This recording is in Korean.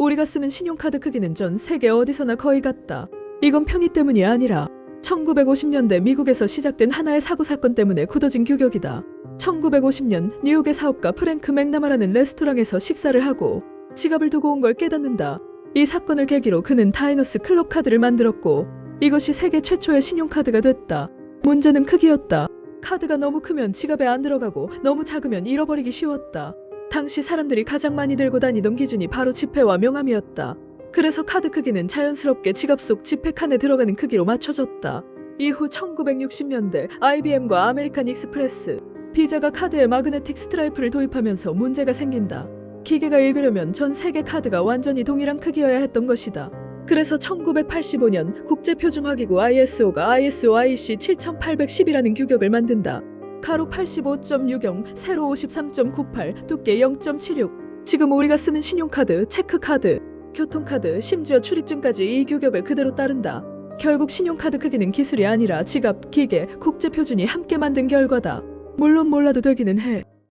우리가 쓰는 신용카드 크기는 전 세계 어디서나 거의 같다. 이건 편의 때문이 아니라 1950년대 미국에서 시작된 하나의 사고 사건 때문에 굳어진 규격이다. 1950년 뉴욕의 사업가 프랭크 맥나마라는 레스토랑에서 식사를 하고 지갑을 두고 온 걸 깨닫는다. 이 사건을 계기로 그는 다이노스 클럽 카드를 만들었고 이것이 세계 최초의 신용카드가 됐다. 문제는 크기였다. 카드가 너무 크면 지갑에 안 들어가고 너무 작으면 잃어버리기 쉬웠다. 당시 사람들이 가장 많이 들고 다니던 기준이 바로 지폐와 명함이었다. 그래서 카드 크기는 자연스럽게 지갑 속 지폐 칸에 들어가는 크기로 맞춰졌다. 이후 1960년대 IBM과 아메리칸 익스프레스, 비자가 카드에 마그네틱 스트라이프를 도입하면서 문제가 생긴다. 기계가 읽으려면 전 세계 카드가 완전히 동일한 크기여야 했던 것이다. 그래서 1985년 국제표준화기구 ISO가 ISO IC 7810이라는 규격을 만든다. 가로 85.60, 세로 53.98, 두께 0.76. 지금 우리가 쓰는 신용카드, 체크카드, 교통카드, 심지어 출입증까지 이 규격을 그대로 따른다. 결국 신용카드 크기는 기술이 아니라 지갑, 기계, 국제표준이 함께 만든 결과다. 물론 몰라도 되기는 해.